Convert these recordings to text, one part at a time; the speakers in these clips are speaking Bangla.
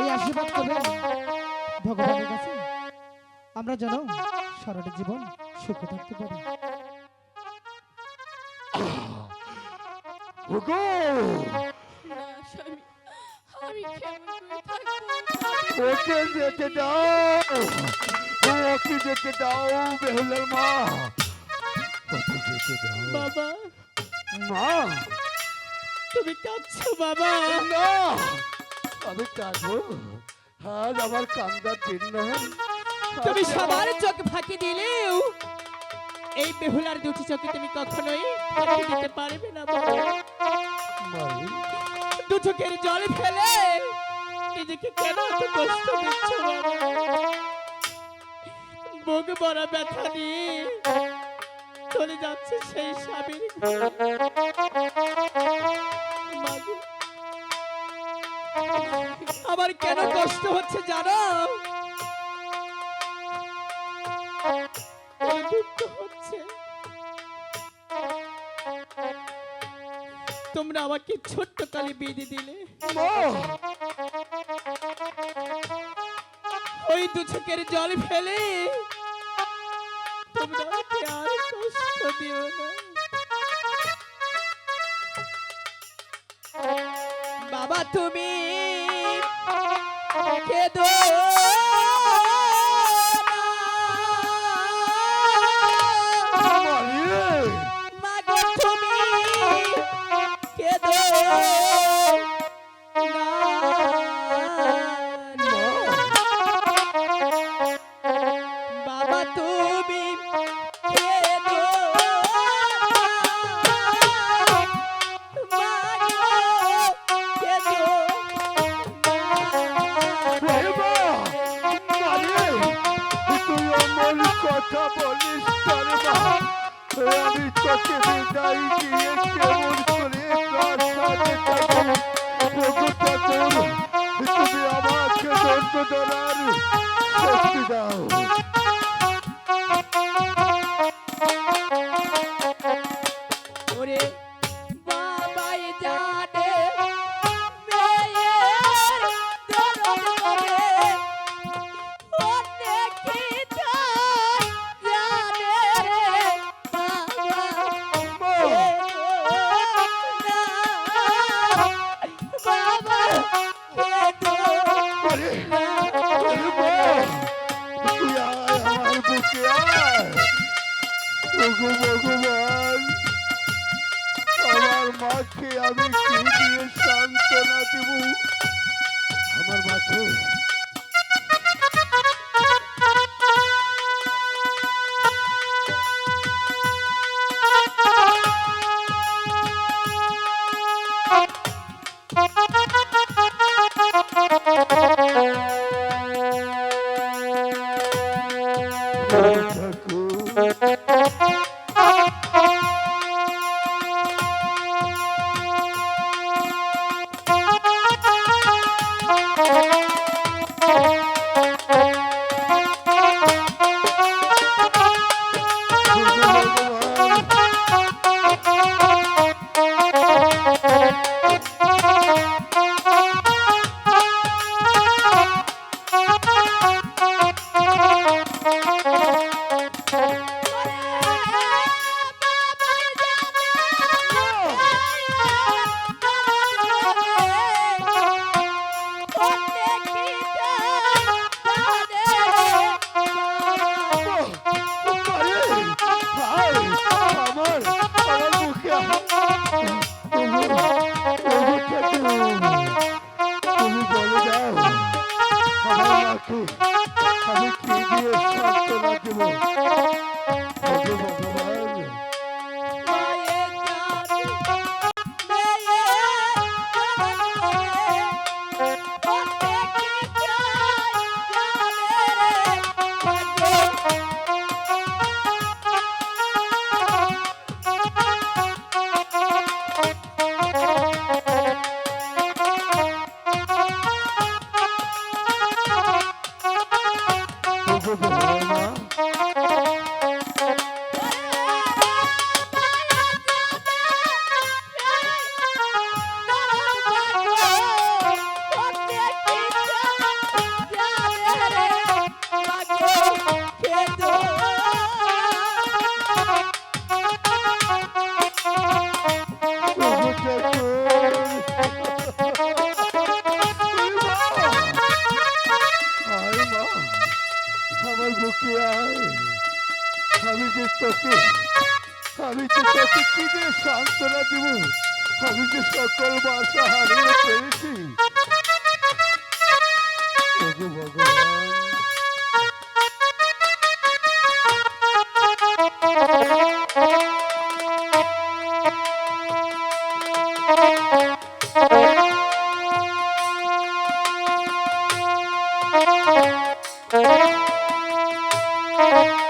এই আশীর্বাদ করবেন ভগবানের কাছে। আমরা যেন সারাটা জীবন সুখে থাকতে পারি। ওগো! না স্বামী আমি কেমন করে থাকব ওকে যেতে দাও। ওকে যেতে দাও বেহুলার মা। ওকে যেতে দাও। বাবা। মা। তুমি কাঁদছো বাবা। না। আমি কাঁদবো। আজ আমার কান্দার দিন নয়। তুমি সবার চোখ ফাঁকি দিলেও এই বেহুলার দুটি চোখে তুমি কখনোই ফাঁকি দিতে পারবে না দু চোখের জল ফেলে নিজেকে কেন এত কষ্ট দিচ্ছ বুক বড় ব্যথা নিয়ে চলে যাচ্ছে সেই স্বামীর আমার কেন কষ্ট হচ্ছে জানো? হচ্ছে। তোমরা আমাকে ছোট্ট কালে বেঁধে দিলে। ওই দু চোখের জল ফেলে। তোমরা আমাকে আর কষ্ট দিও না। বাবা তুমি কেদো। মারিয়ে মাগো তুমি কেঁদো ধরার শক্তি দাও ওরে আমি কি দিয়ে সান্ত্বনা দেব। আমার মাকে সান্ত্বনা দিব। আমি যে সকল বাসা হারিয়ে ওগো ভগবান। করে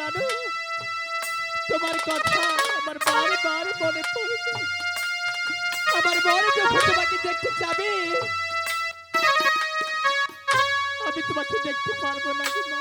জানো? তোমার কথা আমার বারবার মনে পড়বে আমার মনে যখন তোমাকে দেখতে যাবে। আমি তোমাকে দেখতে পারব না গো মা।